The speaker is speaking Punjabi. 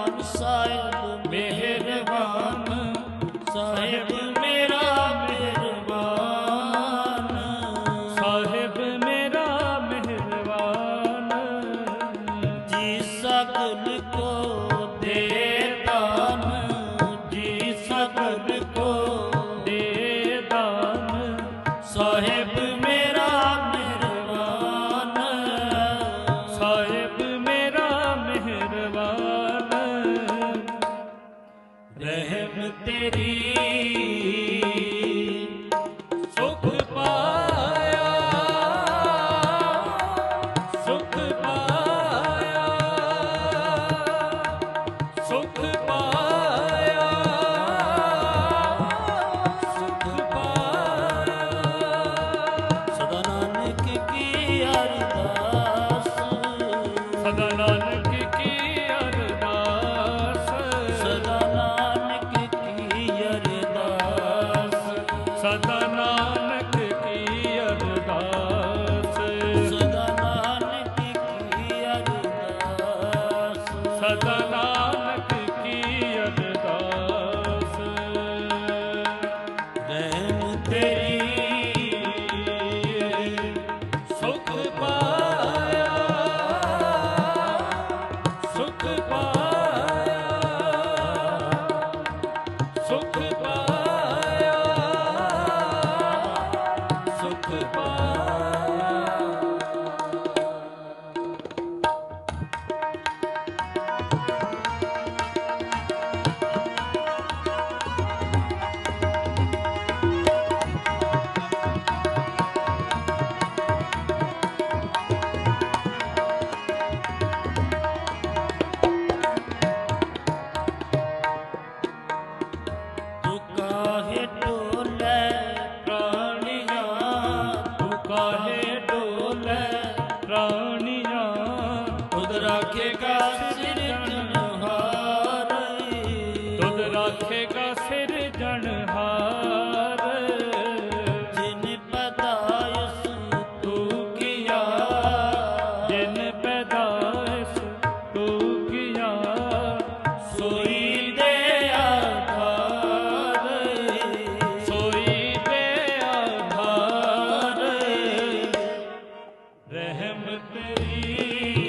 ਮਿਹਰਬਾਨ ਸਾਹਿਬ ਮਿਹਰਬਾਨ ਸਾਹਿਬ ਮੇਰਾ ਮਿਹਰਬਾਨ। ਸਾਹਿਬ ਮੇਰਾ ਮਿਹਰਬਾਨ। ਜੀ ਸਗਲ ਕੋ ਰਹਿਮ ਤੇਰੀ। ਸੁਖ ਪਾਇਆ ਸੁਖ ਪਾਇਆ ਸੁਖ ਪਾਇਆ ਸੁਖ ਪਾਇਆ। ਰਾਖੇਗਾ ਸਿਰਜਣਹਾਰ ਤੁਧ ਰਾਖੇਗਾ ਸਿਰਜਣਹਾਰ ਜਿਨ ਪਦਾਇਸ ਤੂੰ ਕੀਆ। ਜਿਨ ਪੈਦਾਇਸ਼ ਤੂੰ ਕੀਆ। ਸੋਈ ਦੇ ਆਧਾਰ। ਸੋਈ ਦੇ ਆਧਾਰ। ਰਹਿਮ ਤੇਰੀ।